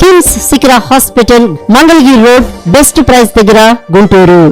KIMS Shikhara hospital Mangalagiri road best price దగ్గర గుంటూరు.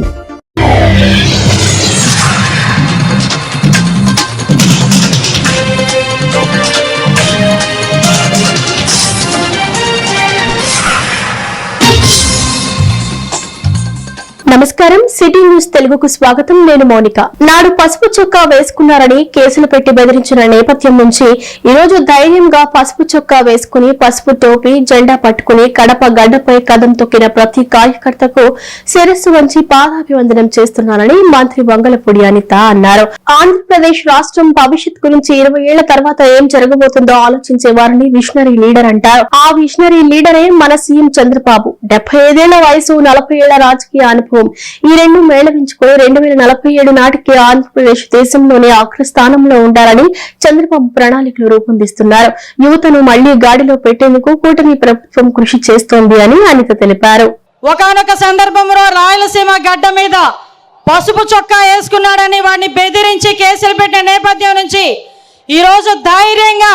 నమస్కారం. City news తెలుగుకు స్వాగతం. నేను మౌనిక. నాడు పసుపు చొక్కా వేసుకున్నారని కేసులు పెట్టి బెదిరించిన నేపథ్యం నుంచి ఈ రోజు ధైర్యంగా పసుపు చొక్కా వేసుకుని పసుపు టోపీ జెండా పట్టుకుని కడప గడ్డపై కదం తొక్కిన ప్రతి కార్యకర్తకు శిరస్సు వంచి పాదాభివందనం చేస్తున్నానని మంత్రి వంగలపూడి అనిత అన్నారు. ఆంధ్రప్రదేశ్ రాష్ట్రం భవిష్యత్ గురించి ఇరవై ఏళ్ళ తర్వాత ఏం జరగబోతుందో ఆలోచించే వారిని విషనరీ లీడర్ అంటారు. ఆ విషనరీ లీడరే మన సీఎం చంద్రబాబు. డెబ్బై ఐదేళ్ళ వయసు నలభై ఏళ్ళ రాజకీయ అనుభవం ఈ రెండు మేళవించుకొని రెండు వేల నలభై ఏడు నాటికి ఆంధ్రప్రదేశ్ దేశంలోనే అగ్రస్థానంలో ఉండాలని చంద్రబాబు ప్రణాళికలు రూపొందిస్తున్నారు. యువతను మళ్ళీ గాడిలో పెట్టేందుకు కూటమి ప్రభుత్వం కృషి చేస్తోంది అని అనిత తెలిపారు. ఒకానొక సందర్భంలో రాయలసీమ గడ్డ మీద పసుపు చొక్కా వేసుకున్నాడని వాడిని బెదిరించి కేసులు పెట్టిన నేపథ్యం నుంచి ఈరోజు ధైర్యంగా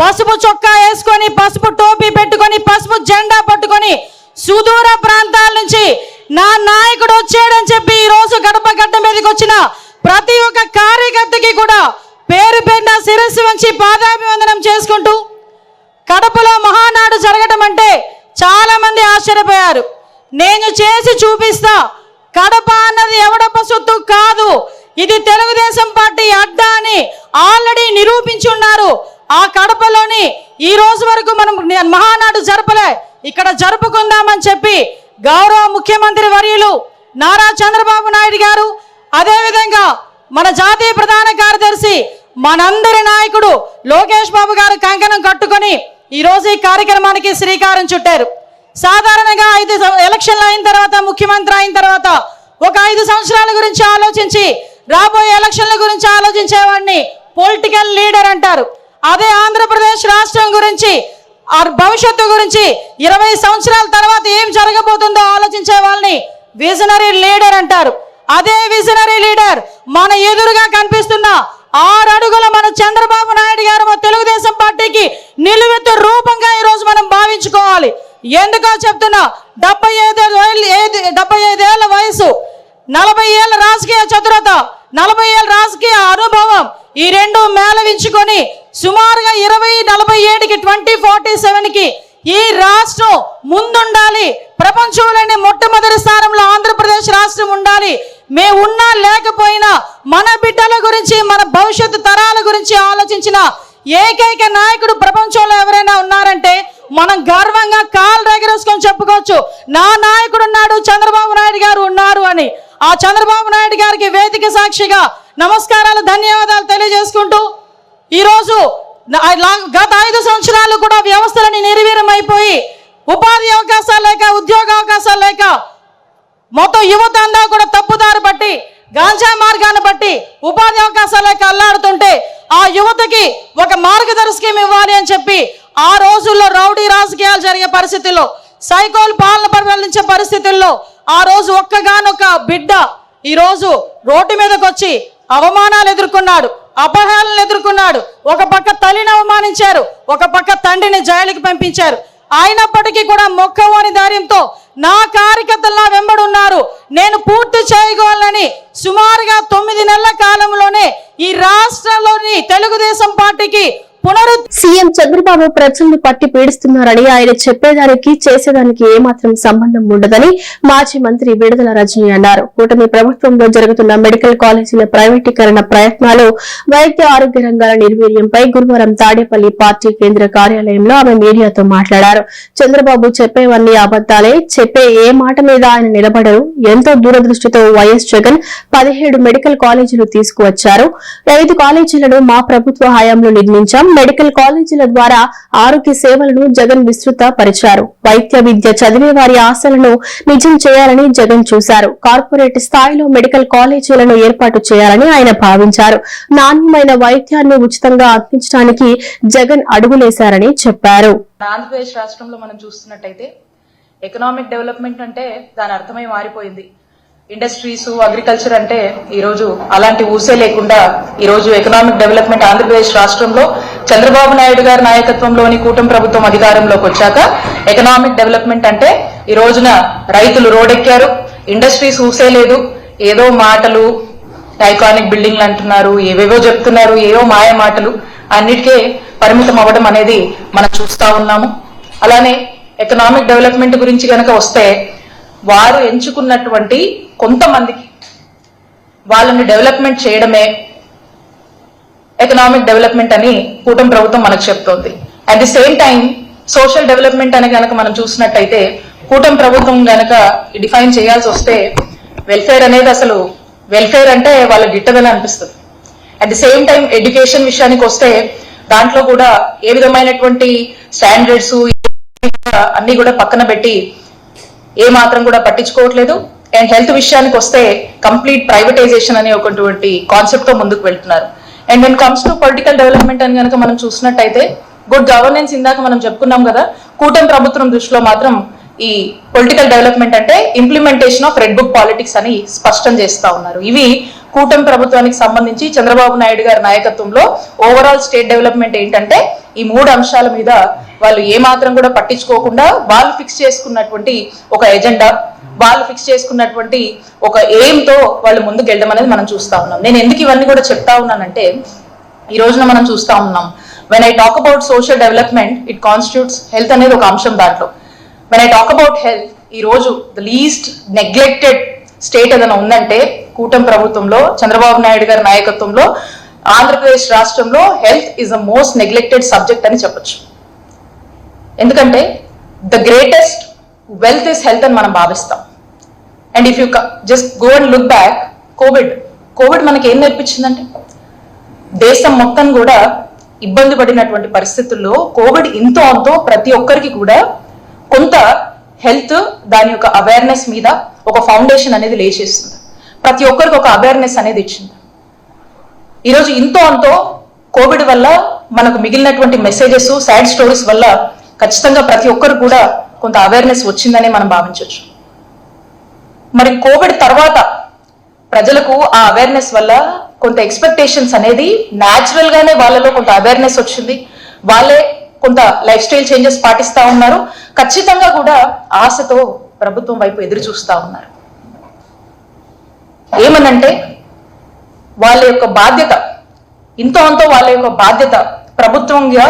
పసుపు చొక్కా వేసుకొని పసుపు టోపీ పెట్టుకొని పసుపు జెండా పట్టుకొని సుదూర ప్రాంతాల నుంచి నా నాయకుడు వచ్చాడని చెప్పి ఈరోజు గడప గడ్డ మీదకి వచ్చిన ప్రతి ఒక్క కార్యకర్తకి కూడా పేరు పేరున శిరస్సు వంచి పాదాభివందనం చేసుకుంటూ కడపలో మహానాడు జరగటం అంటే చాలా మంది ఆశ్చర్యపోయారు. నేను చేసి చూపిస్తా. కడప అన్నది ఎవడప్ప సొత్తు కాదు. ఇది తెలుగుదేశం పార్టీ అడ్డా అని ఆల్రెడీ నిరూపించి ఉన్నారు. ఆ కడపలోని ఈ రోజు వరకు మనం మహానాడు జరపలే. ఇక్కడ జరుపుకుందామని చెప్పి గౌరవ ముఖ్యమంత్రి వర్యులు నారా చంద్రబాబు నాయుడు గారు అదేవిధంగా మన జాతీయ ప్రధాన కార్యదర్శి మనందరి నాయకుడు లోకేష్ బాబు గారు కంకణం కట్టుకొని ఈరోజు ఈ కార్యక్రమానికి శ్రీకారం చుట్టారు. సాధారణంగా ఐదు ఎలక్షన్లు అయిన తర్వాత ముఖ్యమంత్రి అయిన తర్వాత ఒక ఐదు సంవత్సరాల గురించి ఆలోచించి రాబోయే ఎలక్షన్ల గురించి ఆలోచించేవాడిని పొలిటికల్ లీడర్ అంటారు. అదే ఆంధ్రప్రదేశ్ రాష్ట్రం గురించి ఆ భవిష్యత్తు గురించి ఇరవై సంవత్సరాల తర్వాత ఏం జరగబోతుందో ఆలోచించే వాళ్ళని విజనరీ లీడర్ అంటారు. అదే విజనరీ లీడర్ మన ఎదురుగా కనిపిస్తున్న ఆరు అడుగుల మన చంద్రబాబు నాయుడు గారు మన తెలుగుదేశం పార్టీకి నిలువెత్తు రూపంగా ఈ రోజు మనం భావించుకోవాలి. ఎందుకో చెప్తున్నా డెబ్బై ఐదు డెబ్బై ఐదేళ్ళ వయసు నలభై ఏళ్ళ రాజకీయ చతురత నలభై ఏళ్ళ రాజకీయ అనుభవం ఈ రెండు మేళవించుకొని సుమారుగా ఇరవై నలభై ఏడుకి ట్వంటీ ఫార్టీ సెవెన్కి ఈ రాష్ట్రం ముందుండాలి. ప్రపంచంలోనే మొట్టమొదటి స్థానంలో ఆంధ్రప్రదేశ్ రాష్ట్రం ఉండాలి. మేము ఉన్నా లేకపోయినా మన బిడ్డల గురించి మన భవిష్యత్తు తరాల గురించి ఆలోచించిన ఏకైక నాయకుడు ప్రపంచంలో ఎవరైనా ఉన్నారంటే మనం గర్వంగా కాలు ఎగరేసుకొని చెప్పుకోవచ్చు. నా నాయకుడు ఉన్నాడు చంద్రబాబు నాయుడు గారు ఉన్నారు అని. ఆ చంద్రబాబు నాయుడు గారికి వేదిక సాక్షిగా నమస్కారాలు ధన్యవాదాలు తెలియజేసుకుంటూ ఈరోజు గత ఐదు సంవత్సరాలు కూడా వ్యవస్థలని నిర్వీర్యం అయిపోయి ఉపాధి అవకాశాలు లేక ఉద్యోగ అవకాశాలు లేక మొత్తం యువత అంతా కూడా తప్పుదారి బట్టి గాంజా మార్గాన్ని బట్టి ఉపాధి అవకాశాలు లేక అల్లాడుతుంటే ఆ యువతకి ఒక మార్గదర్శకం ఇవ్వాలి అని చెప్పి ఆ రోజుల్లో రౌడీ రాజకీయాలు జరిగే పరిస్థితుల్లో సైకోల్ పాలన పరిపాలించే పరిస్థితుల్లో ఆ రోజు ఒక్కగానొక్క బిడ్డ ఈరోజు రోడ్డు మీదకి వచ్చి అవమానాలు ఎదుర్కొన్నాడు. అపహేళనలు ఎదుర్కొన్నాడు. ఒక పక్క తల్లిని అవమానించారు. ఒక పక్క తండ్రిని జైలుకి పంపించారు. అయినప్పటికీ కూడా మొక్కవోని ధైర్యంతో నా కార్యకర్తలు నా వెంబడి ఉన్నారు నేను పూర్తి చేయగలనని సుమారుగా తొమ్మిది నెలల కాలంలోనే ఈ రాష్ట్రంలోని తెలుగుదేశం పార్టీకి పునరు సీఎం చంద్రబాబు ప్రజల్ని పట్టి పీడిస్తున్నారని ఆయన చెప్పేదానికి చేసేదానికి ఏమాత్రం సంబంధం ఉండదని మాజీ మంత్రి విడుదల రజని అన్నారు. కూటమి ప్రభుత్వంలో జరుగుతున్న మెడికల్ కాలేజీల ప్రైవేటీకరణ ప్రయత్నాలు వైద్య ఆరోగ్య రంగాల నిర్వీర్యంపై గురువారం తాడేపల్లి పార్టీ కేంద్ర కార్యాలయంలో ఆమె మీడియాతో మాట్లాడారు. చంద్రబాబు చెప్పేవన్నీ అబద్దాలే చెప్పే ఏ మాట మీద ఆయన నిలబడరు. ఎంతో దూరదృష్టితో వైఎస్ జగన్ పదిహేడు మెడికల్ కాలేజీలు తీసుకువచ్చారు. ఐదు కాలేజీలను మా ప్రభుత్వ హయాంలో నిర్మించాం. మెడికల్ కాలేజీల ద్వారా ఆరోగ్య సేవలను జగన్ విస్తృత పరిచారు వైద్య విద్య చదివే వారి ఆశలను నిజం చేయాలని జగన్ చూశారు. కార్పొరేట్ స్థాయిలో మెడికల్ కాలేజీలను ఏర్పాటు చేయాలని ఆయన భావించారు. నాణ్యమైన వైద్యాన్ని ఉచితంగా అందించడానికి జగన్ అడుగులేశారని చెప్పారు. ఆంధ్రప్రదేశ్ రాష్ట్రంలో మనం చూస్తున్నట్టయితే ఎకనామిక్ డెవలప్మెంట్ అంటే దాని అర్థమై మారిపోయింది. ఇండస్ట్రీస్ అగ్రికల్చర్ అంటే ఈరోజు అలాంటి ఊసే లేకుండా ఈరోజు ఎకనామిక్ డెవలప్మెంట్ ఆంధ్రప్రదేశ్ రాష్ట్రంలో చంద్రబాబు నాయుడు గారి నాయకత్వంలోని కూటమి ప్రభుత్వం అధికారంలోకి వచ్చాక ఎకనామిక్ డెవలప్మెంట్ అంటే ఈ రోజున రైతులు రోడెక్కారు ఇండస్ట్రీస్ ఊసే లేదు. ఏదో మాటలు ఐకానిక్ బిల్డింగ్లు అంటున్నారు ఏవేవో చెప్తున్నారు ఏవో మాయ మాటలు అన్నిటికే పరిమితం అవ్వడం అనేది మనం చూస్తా ఉన్నాము. అలానే ఎకనామిక్ డెవలప్మెంట్ గురించి కనుక వస్తే వారు ఎంచుకున్నటువంటి కొంతమందికి వాళ్ళని డెవలప్మెంట్ చేయడమే ఎకనామిక్ డెవలప్మెంట్ అని కూటమి ప్రభుత్వం మనకు చెప్తోంది. At the same time social development అని కనుక మనం చూసినట్టయితే కూటమి ప్రభుత్వం గనక డిఫైన్ చేయాల్సి వస్తే వెల్ఫేర్ అనేది అసలు వెల్ఫేర్ అంటే వాళ్ళ గిట్టదని అనిపిస్తుంది. At the same time education విషయానికి వస్తే దాంట్లో కూడా ఏ విధమైనటువంటి స్టాండర్డ్స్ అన్ని కూడా పక్కన పెట్టి ఏ మాత్రం కూడా పట్టించుకోవట్లేదు. అండ్ హెల్త్ విషయానికి వస్తే కంప్లీట్ ప్రైవేటైజేషన్ అనే ఒకటువంటి కాన్సెప్ట్తో ముందుకు వెళ్తున్నారు. And when comes to political development అని కనుక మనం చూసినట్టయితే గుడ్ గవర్నెన్స్ ఇందాక మనం చెప్పుకున్నాం కదా కూటమి ప్రభుత్వం దృష్టిలో మాత్రం ఈ పొలిటికల్ డెవలప్మెంట్ అంటే implementation of red book politics అని స్పష్టం చేస్తా ఉన్నారు. ఇవి కూటమి ప్రభుత్వానికి సంబంధించి చంద్రబాబు నాయుడు గారి నాయకత్వంలో ఓవరాల్ స్టేట్ డెవలప్మెంట్ ఏంటంటే ఈ మూడు అంశాల మీద వాళ్ళు ఏమాత్రం కూడా పట్టించుకోకుండా వాళ్ళు ఫిక్స్ చేసుకున్నటువంటి ఒక ఎజెండా వాళ్ళు ఫిక్స్ చేసుకున్నటువంటి ఒక ఎయిమ్తో వాళ్ళు ముందుకు వెళ్ళడం అనేది మనం చూస్తా ఉన్నాం. నేను ఎందుకు ఇవన్నీ కూడా చెప్తా ఉన్నానంటే ఈ రోజున మనం చూస్తా ఉన్నాం. When I talk about social development it constitutes health అనేది ఒక అంశం దాంట్లో. When I talk about health ఈ రోజు ద లీస్ట్ నెగ్లెక్టెడ్ స్టేట్ ఏదైనా ఉందంటే కూటమి ప్రభుత్వంలో చంద్రబాబు నాయుడు గారి నాయకత్వంలో ఆంధ్రప్రదేశ్ రాష్ట్రంలో health is the most neglected subject అని చెప్పొచ్చు. ఎందుకంటే the greatest wealth is health అని మనం భావిస్తాం. And if you just go and look back covid. Covid మనకి ఏం నేర్పించిందంటే దేశం మొత్తం కూడా ఇబ్బంది పడినటువంటి పరిస్థితుల్లో కోవిడ్ ఇంతో అంతో ప్రతి ఒక్కరికి కూడా కొంత హెల్త్ దాని యొక్క అవేర్నెస్ మీద ఒక ఫౌండేషన్ అనేది లేచేస్తుంది. ప్రతి ఒక్కరికి ఒక అవేర్నెస్ అనేది ఇచ్చింది. ఈరోజు ఇంతో అంతో కోవిడ్ వల్ల మనకు మిగిలినటువంటి మెసేజెస్ సాడ్ స్టోరీస్ వల్ల ఖచ్చితంగా ప్రతి ఒక్కరు కూడా కొంత అవేర్నెస్ వచ్చిందని మనం భావించవచ్చు. మరి కోవిడ్ తర్వాత ప్రజలకు ఆ అవేర్నెస్ వల్ల కొంత ఎక్స్పెక్టేషన్స్ అనేది న్యాచురల్ గానే వాళ్ళలో కొంత అవేర్నెస్ వచ్చింది. వాళ్ళే కొంత లైఫ్ స్టైల్ చేంజెస్ పాటిస్తా ఉన్నారు. ఖచ్చితంగా కూడా ఆశతో ప్రభుత్వం వైపు ఎదురు చూస్తూ ఉన్నారు. ఏమనంటే వాళ్ళ యొక్క బాధ్యత ఇంతో అంతో వాళ్ళ యొక్క బాధ్యత ప్రభుత్వంగా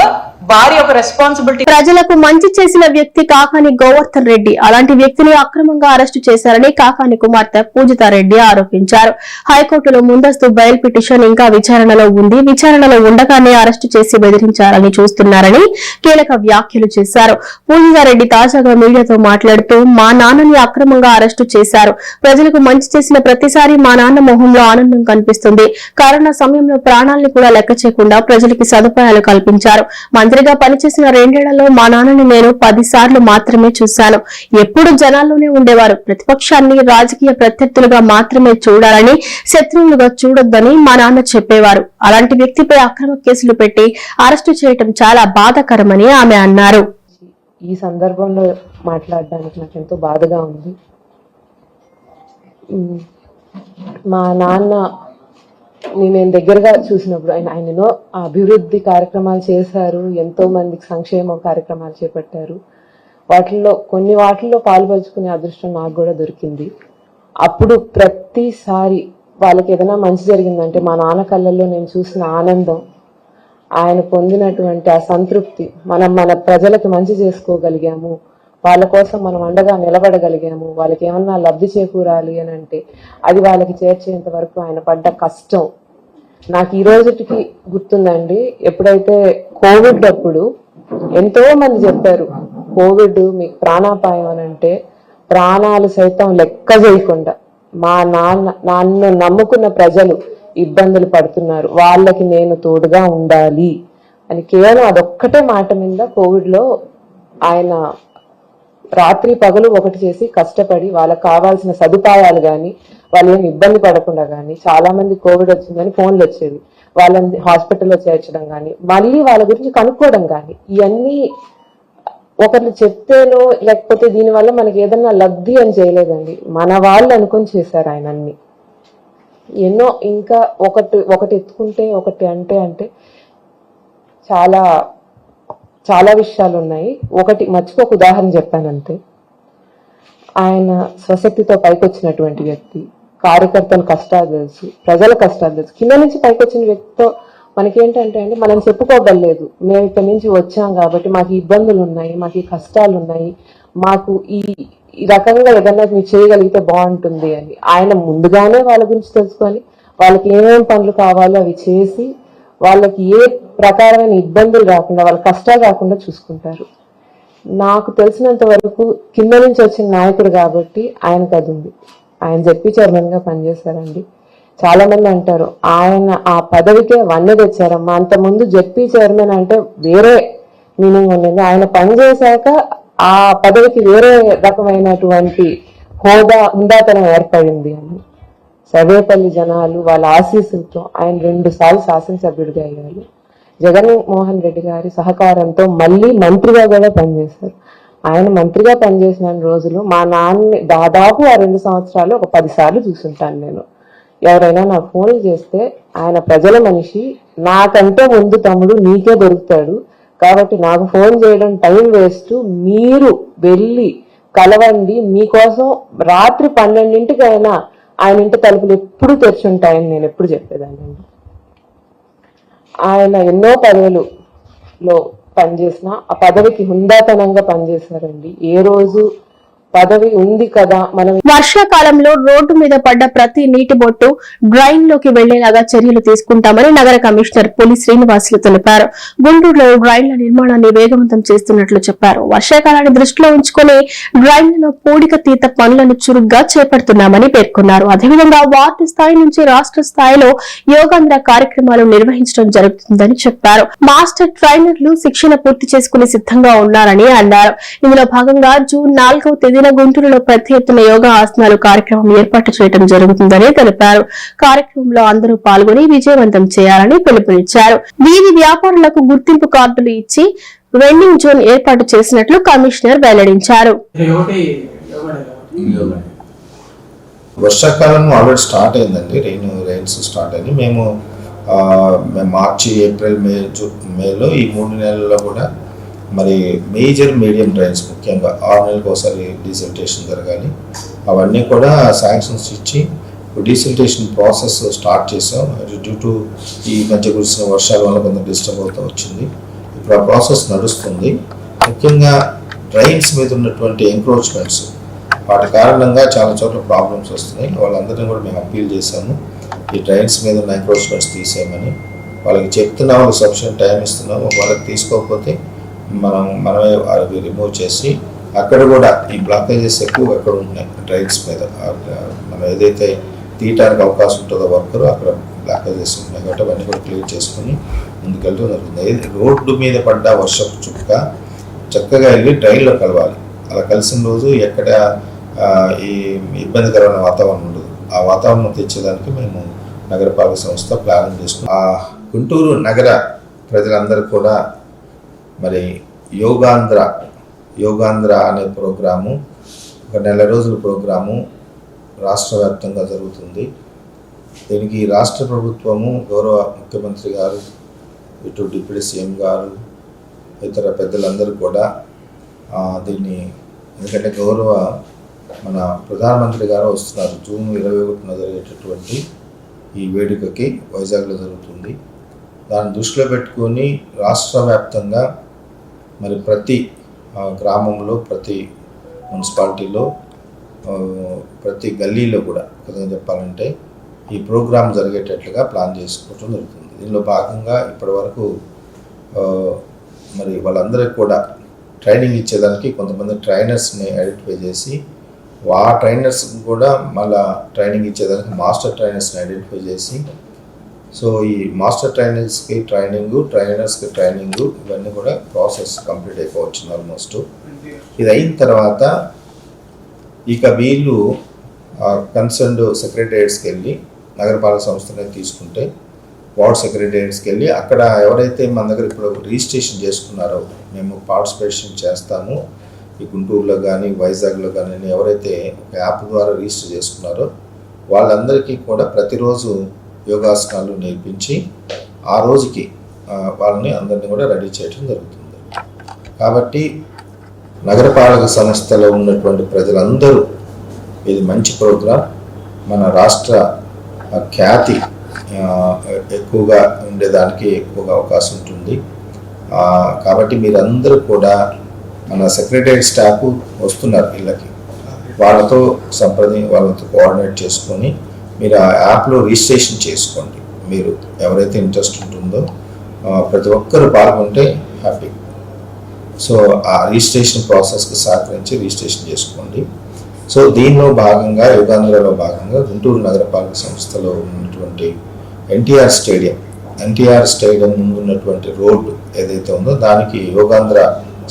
వారి యొక్క రెస్పాన్సిబిలిటీ ప్రజలకు మంచి చేసిన వ్యక్తి కాకాని గోవర్ధన్ రెడ్డి. అలాంటి వ్యక్తిని అక్రమంగా అరెస్టు చేశారని కాకాని కుమార్తె పూజితారెడ్డి ఆరోపించారు. హైకోర్టులో ముందస్తు బెయిల్ పిటిషన్ ఇంకా విచారణలో ఉంది. విచారణలో ఉండగానే అరెస్టు చేసి బెదిరించాలని చూస్తున్నారని కీలక వ్యాఖ్యలు చేశారు. పూజితారెడ్డి తాజాగా మీడియాతో మాట్లాడుతూ మా నాన్నని అక్రమంగా అరెస్టు చేశారు. ప్రజలకు మంచి చేసిన ప్రతిసారి మా నాన్న మొహంలో ఆనందం కనిపిస్తుంది. కరోనా సమయంలో ప్రాణాలను కూడా లెక్క చేయకుండా ప్రజలకి సదుపాయాలు కల్పించారు. మంత్రిగా పనిచేసిన రెండేళ్ళలో మా నాన్నని నేను పది సార్లు మాత్రమే చూశాను. ఎప్పుడు జనాల్లోనే ఉండేవారు. ప్రతిపక్షాన్ని రాజకీయ ప్రత్యర్థులుగా మాత్రమే చూడాలని శత్రువులుగా చూడొద్దని మా నాన్న చెప్పేవారు. అలాంటి వ్యక్తిపై అక్రమ కేసులు పెట్టి అరెస్టు చేయటం చాలా బాధాకరమని ఆమె అన్నారు. ఈ సందర్భంలో మాట్లాడడానికి నాకు ఎంతో బాధగా ఉంది. మా నాన్న నేను దగ్గరగా చూసినప్పుడు ఆయన ఆయనను అభివృద్ధి కార్యక్రమాలు చేశారు ఎంతో మందికి సంక్షేమ కార్యక్రమాలు చేపట్టారు. వాటిల్లో కొన్ని వాటిల్లో పాల్పంచుకునే అదృష్టం నాకు కూడా దొరికింది. అప్పుడు ప్రతిసారి వాళ్ళకి ఏదైనా మంచి జరిగిందంటే మా నాన్న కళ్ళల్లో నేను చూసిన ఆనందం ఆయన పొందినటువంటి ఆ సంతృప్తి మనం మన ప్రజలకు మంచి చేసుకోగలిగాము వాళ్ళ కోసం మనం అండగా నిలబడగలిగాము. వాళ్ళకి ఏమన్నా లబ్ధి చేకూరాలి అని అంటే అది వాళ్ళకి చేర్చేంత వరకు ఆయన పడ్డ కష్టం. నాకు ఈ రోజుకి గుర్తుందండి. ఎప్పుడైతే కోవిడ్ అప్పుడు ఎంతో మంది చెప్పారు కోవిడ్ మీకు ప్రాణాపాయం అని అంటే ప్రాణాలు సైతం లెక్క చేయకుండా మా నాన్న నన్ను నమ్ముకున్న ప్రజలు ఇబ్బందులు పడుతున్నారు. వాళ్ళకి నేను తోడుగా ఉండాలి అని కేవలం అదొక్కటే మాట మీద కోవిడ్లో ఆయన రాత్రి పగలు ఒకటి చేసి కష్టపడి వాళ్ళకి కావాల్సిన సదుపాయాలు కానీ వాళ్ళు ఏమి ఇబ్బంది పడకుండా కానీ చాలా మంది కోవిడ్ వచ్చిందని ఫోన్లు వచ్చేది వాళ్ళని హాస్పిటల్లో చేర్చడం కానీ మళ్ళీ వాళ్ళ గురించి కనుక్కోవడం కానీ ఇవన్నీ ఒకరు చెప్తేనో లేకపోతే దీనివల్ల మనకి ఏదన్నా లబ్ధి అని చేయలేదండి. మన వాళ్ళు అనుకొని చేశారు ఆయన అన్ని ఎన్నో ఇంకా ఒకటి ఒకటి ఎత్తుకుంటే ఒకటి అంటే అంటే చాలా చాలా విషయాలు ఉన్నాయి ఒకటి మర్చిపోక ఉదాహరణ చెప్పాను అంతే ఆయన స్వశక్తితో పైకొచ్చినటువంటి వ్యక్తి కార్యకర్తల కష్టాలు తెలుసు ప్రజల కష్టాలు తెలుసు కింద నుంచి పైకొచ్చిన వ్యక్తితో మనకేంటంటే అండి మనం చెప్పుకోగలేదు మేము ఇక్కడి నుంచి వచ్చాం కాబట్టి మాకు ఇబ్బందులు ఉన్నాయి మాకు ఈ కష్టాలు ఉన్నాయి మాకు ఈ ఈ రకంగా ఏదన్నా మీరు చేయగలిగితే బాగుంటుంది అని. ఆయన ముందుగానే వాళ్ళ గురించి తెలుసుకొని వాళ్ళకి ఏమేమి పనులు కావాలో అవి చేసి వాళ్ళకి ఏ ప్రకారమైన ఇబ్బందులు రాకుండా వాళ్ళ కష్టాలు రాకుండా చూసుకుంటారు. నాకు తెలిసినంత వరకు కింద నుంచి వచ్చిన నాయకుడు కాబట్టి ఆయనకు అది ఉంది. ఆయన జెడ్పీ చైర్మన్గా పనిచేశారండి. చాలా మంది అంటారు ఆయన ఆ పదవికే వన్నె తెచ్చారమ్మా. అంతకుముందు ముందు జెడ్పీ చైర్మన్ అంటే వేరే మీనింగ్ ఉండేది. ఆయన పనిచేశాక ఆ పదవికి వేరే రకమైనటువంటి హోదా ఉందాతనం ఏర్పడింది అని. సర్వేపల్లి జనాలు వాళ్ళ ఆశీస్సులతో ఆయన రెండు సార్లు శాసనసభ్యుడిగా అయ్యారు. జగన్మోహన్ రెడ్డి గారి సహకారంతో మళ్ళీ మంత్రిగా కూడా పనిచేశారు. ఆయన మంత్రిగా పనిచేసిన రోజులు మా నాన్నని దాదాపు ఆ రెండు సంవత్సరాలు ఒక పదిసార్లు చూసుంటాను నేను. ఎవరైనా నాకు ఫోన్లు చేస్తే ఆయన ప్రజల మనిషి నాకంటే ముందు తమ్ముడు నీకే దొరుకుతాడు. కాబట్టి నాకు ఫోన్ చేయడం టైం వేస్ట్. మీరు వెళ్ళి కలవండి. మీకోసం రాత్రి పన్నెండింటికైనా ఆయన ఇంటి తలుపులు ఎప్పుడు తెరిచి ఉంటాయని నేను ఎప్పుడు చెప్పేదాన్ని. ఆయన ఎన్నో పదవులలో పనిచేసిన ఆ పదవికి హుందాతనంగా పనిచేశారండి ఏ రోజు పదవి ఉంది కదా మనం వర్షాకాలంలో రోడ్డు మీద పడ్డ ప్రతి నీటి బొట్టు డ్రైన్లోకి వెళ్ళేలాగా చర్యలు తీసుకుంటామని నగర కమిషనర్ పులి శ్రీనివాసులు తెలిపారు. గుంటూరులో డ్రైన్ల నిర్మాణాన్ని వేగవంతం చేస్తున్నట్లు చెప్పారు. వర్షాకాలాన్ని దృష్టిలో ఉంచుకుని డ్రైన్లలో పూడిక తీత పనులను చురుగ్గా చేపడుతున్నామని పేర్కొన్నారు. అదేవిధంగా వార్డు స్థాయి నుంచి రాష్ట్ర స్థాయిలో యోగాంధ్ర కార్యక్రమాలు నిర్వహించడం జరుగుతుందని చెప్పారు. మాస్టర్ ట్రైనర్లు శిక్షణ పూర్తి చేసుకుని సిద్ధంగా ఉన్నారని అన్నారు. ఇందులో భాగంగా జూన్ నాలుగవ తేదీ తేదీన గుంటూరులో పెద్ద ఎత్తున యోగా ఆసనాలు కార్యక్రమం ఏర్పాటు చేయడం జరుగుతుందని తెలిపారు. కార్యక్రమంలో అందరూ పాల్గొని విజయవంతం చేయాలని పిలుపునిచ్చారు. వీధి వ్యాపారులకు గుర్తింపు కార్డులు ఇచ్చి వెండింగ్ జోన్ ఏర్పాటు చేసినట్లు కమిషనర్ వెల్లడించారు. వర్షాకాలం ఆల్రెడీ స్టార్ట్ అయిందండి. రెయిన్ రెయిన్స్ స్టార్ట్ అయింది. మేము మార్చి ఏప్రిల్ మే జూ మేలో ఈ మూడు నెలల్లో కూడా మరి మేజర్ మీడియం డ్రైన్స్ ముఖ్యంగా ఆరు నెలలకు ఒకసారి డీసెల్టేషన్ జరగాలి అవన్నీ కూడా శాంక్షన్స్ ఇచ్చి డీసెల్టేషన్ ప్రాసెస్ స్టార్ట్ చేసాం డ్యూ టు ఈ మధ్య కురిసిన వర్షాల వల్ల కొంత డిస్టర్బ్ అవుతూ వచ్చింది. ఇప్పుడు ఆ ప్రాసెస్ నడుస్తుంది. ముఖ్యంగా డ్రైన్స్ మీద ఉన్నటువంటి ఎంక్రోచ్మెంట్స్ వాటి కారణంగా చాలా చోట్ల ప్రాబ్లమ్స్ వస్తున్నాయి. వాళ్ళందరినీ కూడా మేము అప్పీల్ చేశాము. ఈ డ్రైన్స్ మీద ఉన్న ఎంక్రోచ్మెంట్స్ తీసేయమని. వాళ్ళకి చెప్తున్నాం వాళ్ళకి సఫిషియెంట్ టైం ఇస్తున్నాము. వాళ్ళకి తీసుకోకపోతే మనం మనమే అవి రిమూవ్ చేసి అక్కడ కూడా ఈ బ్లాకేజెస్ ఎక్కువ అక్కడ ఉన్నాయి డ్రైన్స్ మీద. మనం ఏదైతే తీయటానికి అవకాశం ఉంటుందో వర్కరు అక్కడ బ్లాకేజెస్ ఉన్నాయి కాబట్టి అవన్నీ కూడా క్లియర్ చేసుకుని ముందుకెళ్ళడం జరుగుతుంది. రోడ్డు మీద పడ్డ వర్షపు చుక్క చక్కగా వెళ్ళి ట్రైన్లో కలవాలి. అలా కలిసిన రోజు ఎక్కడ ఈ ఇబ్బందికరమైన వాతావరణం ఉండదు. ఆ వాతావరణం తెచ్చేదానికి మేము నగరపాలక సంస్థ ప్లాన్ చేసుకున్నాం. ఆ గుంటూరు నగర ప్రజలందరూ కూడా మరి యోగాంధ్ర యోగాంధ్ర అనే ప్రోగ్రాము ఒక నెల రోజుల ప్రోగ్రాము రాష్ట్ర వ్యాప్తంగా జరుగుతుంది. దీనికి రాష్ట్ర ప్రభుత్వము గౌరవ ముఖ్యమంత్రి గారు ఇటు డిప్యూటీ సీఎం గారు ఇతర పెద్దలందరూ కూడా దీన్ని ఎందుకంటే గౌరవ మన ప్రధానమంత్రి గారు వస్తున్నారు. జూన్ ఇరవై ఒకటిన జరిగేటటువంటి ఈ వేడుకకి వైజాగ్లో జరుగుతుంది. దాన్ని దృష్టిలో పెట్టుకొని రాష్ట్ర వ్యాప్తంగా మరి ప్రతి గ్రామంలో ప్రతి మున్సిపాలిటీలో ప్రతి గల్లీలో కూడా విధంగా చెప్పాలంటే ఈ ప్రోగ్రాం జరిగేటట్లుగా ప్లాన్ చేసుకోవడం జరుగుతుంది. దీనిలో భాగంగా ఇప్పటివరకు మరి వాళ్ళందరికీ కూడా ట్రైనింగ్ ఇచ్చేదానికి కొంతమంది ట్రైనర్స్ని ఐడెంటిఫై చేసి ఆ ట్రైనర్స్ కూడా మళ్ళా ట్రైనింగ్ ఇచ్చేదానికి మాస్టర్ ట్రైనర్స్ని ఐడెంటిఫై చేసి సో ఈ మాస్టర్ ట్రైనర్స్కి ట్రైనింగ్ ట్రైనర్స్కి ట్రైనింగ్ ఇవన్నీ కూడా ప్రాసెస్ కంప్లీట్ అయిపోవచ్చు ఆల్మోస్ట్. ఇది అయిన తర్వాత ఇక వీళ్ళు కన్సర్న్డ్ సెక్రటరియట్స్కి వెళ్ళి నగరపాలక సంస్థనే తీసుకుంటే వార్డ్ సెక్రటరియట్స్కి వెళ్ళి అక్కడ ఎవరైతే మన దగ్గర ఇప్పుడు రిజిస్ట్రేషన్ చేసుకున్నారో మేము పార్టిసిపేషన్ చేస్తాము. ఈ గుంటూరులో కానీ వైజాగ్లో కానీ ఎవరైతే ఒక యాప్ ద్వారా రిజిస్టర్ చేసుకున్నారో వాళ్ళందరికీ కూడా ప్రతిరోజు యోగాసనాలు నేర్పించి ఆ రోజుకి వాళ్ళని అందరినీ కూడా రెడీ చేయడం జరుగుతుంది. కాబట్టి నగరపాలక సంస్థలో ఉన్నటువంటి ప్రజలందరూ ఇది మంచి ప్రోగ్రాం. మన రాష్ట్ర ఖ్యాతి ఎక్కువగా ఉండేదానికి ఎక్కువగా అవకాశం ఉంటుంది. కాబట్టి మీరందరూ కూడా మన సెక్రటరీ స్టాఫ్ వస్తున్నారు ఇళ్ళకి వాళ్ళతో సంప్రదించి వాళ్ళతో కోఆర్డినేట్ చేసుకొని మీరు ఆ యాప్లో రిజిస్ట్రేషన్ చేసుకోండి. మీరు ఎవరైతే ఇంట్రెస్ట్ ఉంటుందో ప్రతి ఒక్కరు పాల్గొంటే హ్యాపీ. సో ఆ రిజిస్ట్రేషన్ ప్రాసెస్కి సహకరించి రిజిస్ట్రేషన్ చేసుకోండి. సో దీనిలో భాగంగా యుగాంధ్రలో భాగంగా గుంటూరు నగరపాలక సంస్థలో ఉన్నటువంటి ఎన్టీఆర్ స్టేడియం. ఎన్టీఆర్ స్టేడియం ముందు ఉన్నటువంటి రోడ్డు ఏదైతే ఉందో దానికి యోగాంధ్ర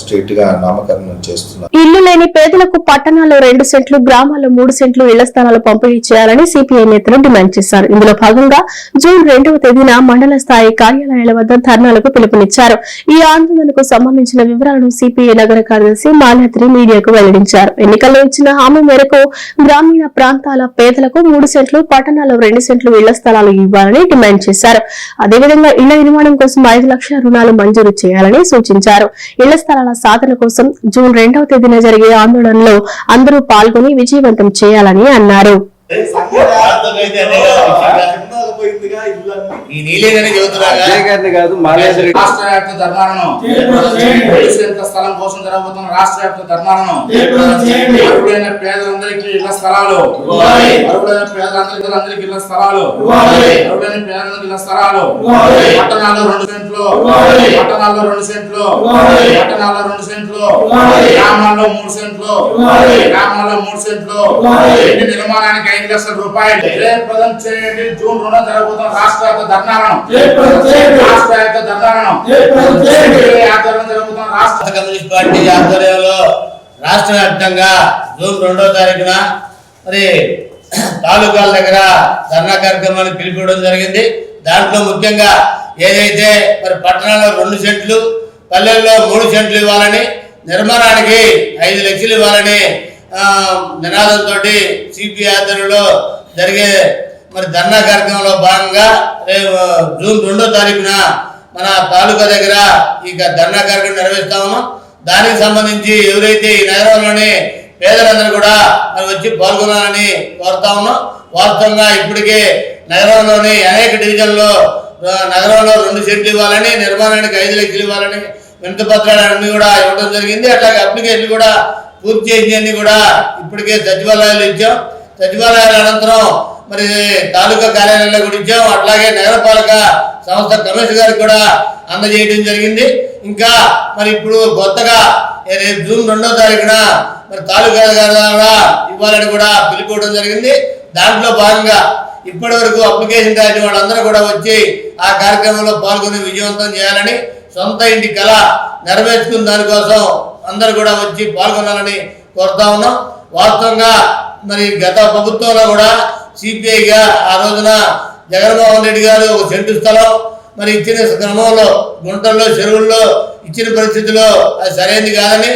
స్ట్రీట్గా నామకరణం చేస్తున్నారు. ఇల్లు లేని పేదలకు పట్టణాల్లో రెండు సెంట్లు గ్రామాల్లో మూడు సెంట్లు ఇళ్ళ స్థలాలు పంపిణీ చేయాలని సిపిఐ నేతలు డిమాండ్ చేశారు. ఇందులో భాగంగా జూన్ రెండవ తేదీన మండల స్థాయి కార్యాలయాల వద్ద ధర్నాలకు పిలుపునిచ్చారు. ఈ ఆందోళనకు సంబంధించిన వివరాలను సిపిఐ నగర కార్యదర్శి మాల్యాద్రి మీడియాకు వెల్లడించారు. ఎన్నికల్లో ఇచ్చిన హామీ మేరకు గ్రామీణ ప్రాంతాల పేదలకు మూడు సెంట్లు పట్టణాల్లో రెండు సెంట్లు ఇళ్ళ స్థలాలు ఇవ్వాలని డిమాండ్ చేశారు. అదేవిధంగా ఇళ్ళ నిర్మాణం కోసం ఐదు లక్షల రుణాలు మంజూరు చేయాలని సూచించారు. ఇళ్ళ స్థలాల సాధన కోసం జూన్ రెండవ తేదీన జరిగే ఆందోళనలో అందరూ పాల్గొని విజయవంతం చేయాలని అన్నారు. ఈ అజయ్ గారిని కాదు రాష్ట్ర వ్యాప్త పరిశీలిత స్థలం కోసం జరగబోతున్న రాష్ట్ర వ్యాప్త ధర్నాలను అర్హులైన పేదలందరికీ ఇళ్ళ స్థలాలు. అర్హులైన పేదలందరికీ అందరికీ ఇళ్ళ స్థలాలు. అర్హులైన పేదలందరికీ ఇళ్ళ స్థలాలు. పట్టణాల్లో రెండు సెంట్లు. పట్టణాల్లో రెండు సెంట్లు. పట్టణాల్లో రెండు సెంట్లు. గ్రామాల్లో మూడు సెంట్లు. గ్రామాల్లో మూడు సెంట్లు. ఇంటి నిర్మాణానికి ఐదు లక్షల రూపాయలు. జయప్రదం చేయండి. జూన్ రెండో జరగబోతున్న రాష్ట్ర వ్యాప్త ధర్నాలను రాష్ట్ర వ్యాప్త ధర్నాలను ఆధ్వర్యంలో జరుగుతున్న రాష్ట్ర కమ్యూనిస్ట్ పార్టీ ఆధ్వర్యంలో రాష్ట్ర వ్యాప్తంగా జూన్ రెండో తారీఖున మరి తాలూకాల దగ్గర ధర్నా కార్యక్రమాన్ని పిలిపివ్వడం జరిగింది. దాంట్లో ముఖ్యంగా ఏదైతే మరి పట్టణాల్లో రెండు సెంట్లు పల్లెల్లో మూడు సెంట్లు ఇవ్వాలని నిర్మాణానికి ఐదు లక్షలు ఇవ్వాలని ఆ, నినాదంతో సిపి ఆధ్వర్యంలో జరిగే మరి ధర్నా కార్యక్రమంలో భాగంగా రేపు జూన్ రెండో తారీఖున మన తాలూకా దగ్గర ఈ ధర్నా కార్యక్రమం నిర్వహిస్తా ఉన్నాం దానికి సంబంధించి ఎవరైతే ఈ నగరంలోని పేదలందరూ కూడా మరి వచ్చి పాల్గొనాలని కోరుతా ఉన్నాం. వాస్తవంగా ఇప్పటికే నగరంలోని అనేక డివిజన్లో నగరంలో రెండు సెంట్లు ఇవ్వాలని నిర్మాణానికి ఐదు లక్షలు ఇవ్వాలని వినతి పత్రాలు అన్ని కూడా ఇవ్వడం జరిగింది. అట్లాగే అప్లికేషన్లు కూడా పూర్తి చేసినవన్నీ కూడా ఇప్పటికే సచివాలయాలు ఇచ్చాం. సచివాలయాల అనంతరం మరి తాలూకా కార్యాలయాల గురించి అట్లాగే నగరపాలక సంస్థ కమిషనర్ గారికి కూడా అందజేయడం జరిగింది. ఇంకా మరి ఇప్పుడు కొత్తగా రేపు జూన్ రెండో తారీఖున మరి తాలూకా కార్యాలయాల ద్వారా ఇవ్వాలని కూడా పిలుపుకోవడం జరిగింది. దాంట్లో భాగంగా ఇప్పటి వరకు అప్లికేషన్ రాసిన వాళ్ళందరూ కూడా వచ్చి ఆ కార్యక్రమంలో పాల్గొని విజయవంతం చేయాలని సొంత ఇంటి కళ నెరవేర్చుకున్న దానికోసం అందరూ కూడా వచ్చి పాల్గొనాలని కోరుతా ఉన్నాం. వాస్తవంగా మరి గత ప్రభుత్వంలో కూడా సిపిఐగా ఆ రోజున జగన్మోహన్ రెడ్డి గారు ఒక సెంటు స్థలం మరి ఇచ్చిన క్రమంలో గుంటల్లో చెరువుల్లో ఇచ్చిన పరిస్థితిలో అది సరైనది కాదని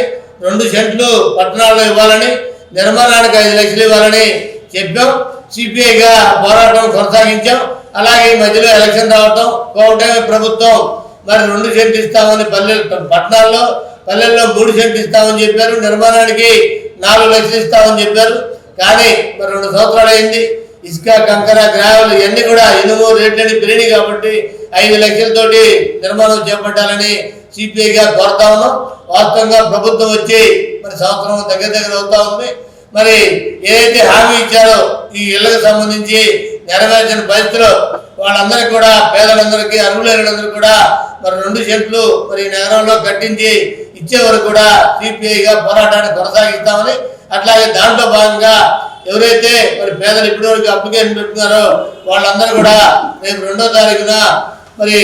రెండు సెంట్లు పట్టణాల్లో ఇవ్వాలని నిర్మాణానికి ఐదు లక్షలు ఇవ్వాలని చెప్పాం. సిపిఐగా పోరాటం కొనసాగించాం. అలాగే ఈ మధ్యలో ఎలక్షన్ రావటం కోటమి ప్రభుత్వం మరి రెండు సెంట్లు ఇస్తామని పల్లె పట్టణాల్లో పల్లెల్లో మూడు సెంట్లు ఇస్తామని చెప్పారు. నిర్మాణానికి నాలుగు లక్షలు ఇస్తామని చెప్పారు. కానీ మరి రెండు సంవత్సరాలు అయింది. ఇసుక కంకర గ్రావెల్ ఇవన్నీ కూడా ఇనుము రేట్లని పెరిగి కాబట్టి ఐదు లక్షలతోటి నిర్మాణం చేపట్టాలని సిపిఐగా కోరుతా ఉన్నాం. వాస్తవంగా ప్రభుత్వం వచ్చి మరి సంవత్సరం దగ్గర దగ్గర అవుతా ఉంది. మరి ఏదైతే హామీ ఇచ్చారో ఈ ఇళ్ళకు సంబంధించి నెరవేర్చిన పరిస్థితిలో వాళ్ళందరికీ కూడా పేదలందరికీ అర్హులైనందరూ కూడా మరి రెండు సెంట్లు మరి నగరంలో కట్టించి ఇచ్చే కూడా సిపిఐగా పోరాటాన్ని కొనసాగిస్తామని అట్లాగే దాంట్లో భాగంగా ఎవరైతే మరి పేదలు ఇప్పటి వరకు అప్లికేషన్ పెట్టుకున్నారో వాళ్ళందరూ కూడా రేపు రెండో తారీఖున మరి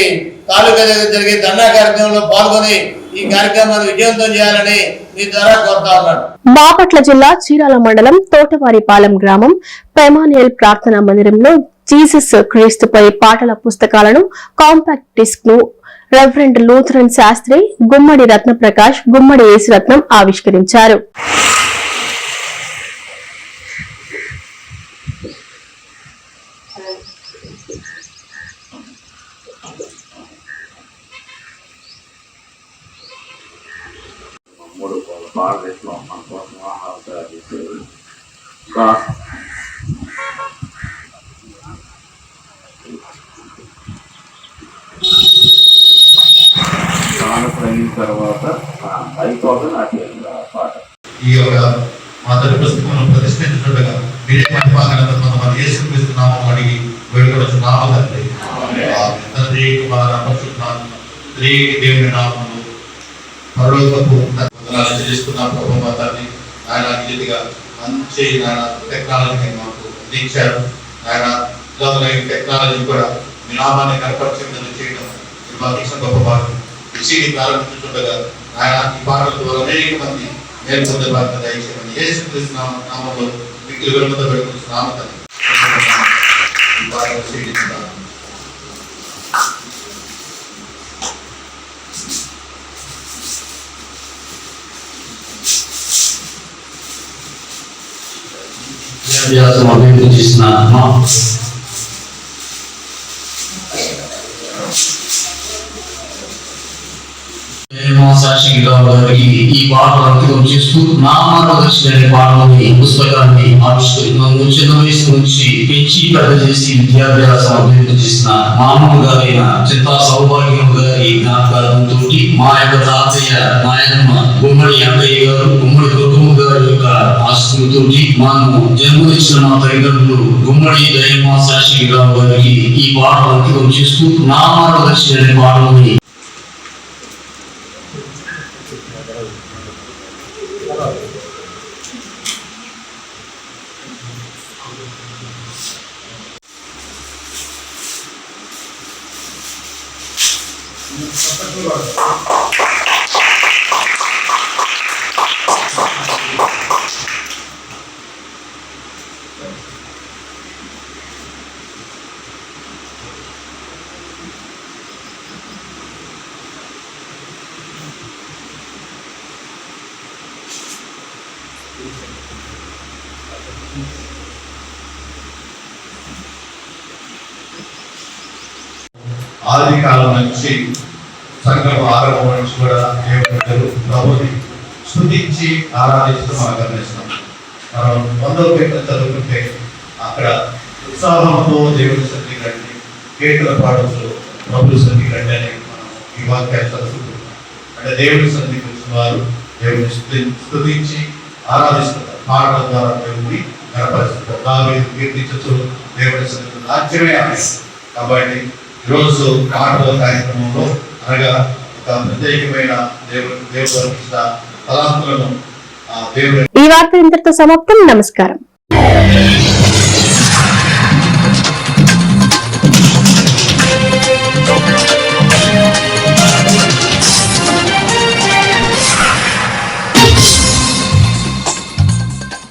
తాలూకా దగ్గర జరిగే ధర్నా కార్యక్రమంలో పాల్గొని ఈ కార్యక్రమాన్ని విజయవంతం చేయాలని మీ ద్వారా కోరుతా ఉన్నాను. బాపట్ల జిల్లా చీరాల మండలం తోటవారిపాలెం గ్రామం పెమానియల్ ప్రార్థనా మందిరంలో జీసస్ క్రీస్తుపై పాటల పుస్తకాలను కాంపాక్ట్ డిస్క్ను రెవరెండ్ లూథరన్ శాస్త్రి గుమ్మడి రత్నప్రకాష్ గుమ్మడి యేసురత్నం ఆవిష్కరించారు మూడు భారతదేశంలో మన కోసం ఆహారం తయారు చేసేది ఇంకా అయిన తర్వాత అయిపోతుంది నాకు పాట ఈ యొక్క మొదటి పుస్తకం ప్రతిష్ఠించినట్టుగా మీరే పరిపాలన మన యేసు క్రీస్తు అడిగి వేడుకొచ్చు నామం తండ్రి తండ్రి కుమార దేవుని నామము పరలోకపు వందనాలు చెల్లిస్తున్నాం ప్రభు మా తండ్రి. ఆయన రీతిగా మంచి నాయన టెక్నాలజీ మాకు అందించారు. ఆయన ఇలాగ టెక్నాలజీ కూడా మీ నామాన్ని కనపరిచే విధంగా చేయడం ఇది మాకు ఇచ్చిన గొప్ప భాగం విసిడి ప్రారంభించుండగా ఆయన ఈ పాటల ద్వారా అనేక మంది నేను పొందే భాగ్యం దయచేయమని ఏ క్రీస్తు నామంలో మిగిలి విలువతో పెడుతున్నాము తండ్రి. ఈ పాటలు చేసిన మా సాక్షిగా వారికి ఈ పాటలు అంకితం చేస్తూ నా మార్గదర్శి అనే పాటలోని పుస్తకాన్ని ఆవిష్కరించాను చిన్న వయసు నుంచి పెంచి పెద్ద చేసి విద్యాభ్యాసం అభివృద్ధి చేసిన మామూలు గారైన చింతా సౌభాగ్యం గారి జ్ఞాపకాలతో మా యొక్క తాతయ్య నాయనమ్మ గుమ్మడి గారు గుమ్మడి దుర్గమ్మ గారి యొక్క ఆస్తులతోటి మనము జన్మనిచ్చిన మా తల్లిదండ్రులు గుమ్మడి దయమ్మ సాక్షి రావు ఈ పాటలు అంకితం చేస్తూ నా మార్గదర్శి అనే Gracias. ఆరాధిస్తూ మనం గమనిస్తాం మనం వందో పేట చదువుకుంటే అక్కడ ఉత్సాహంతో దేవుడి సన్నిధి రండి కేకుల పాడుతూ ప్రభుల సన్నిధి రండి అని మనం ఈ వాక్యాన్ని చదువుకుంటున్నాం. అంటే దేవుడి సన్నిధికి గురించి వారు దేవుని స్తుతి- స్తుతించి ఆరాధిస్తారు పాటల ద్వారా దేవుడిని కనపరుస్తారు దావీదు కీర్తించచ్చు దేవుడి సన్నిధి నాట్యమే ఆయన. కాబట్టి ఈరోజు పాటల కార్యక్రమంలో అనగా ఒక ప్రత్యేకమైన దేవుడు దేవుడు అర్పించిన తలాంతులను ఈ వార్త ఇంతటితో సమాప్తం. నమస్కారం.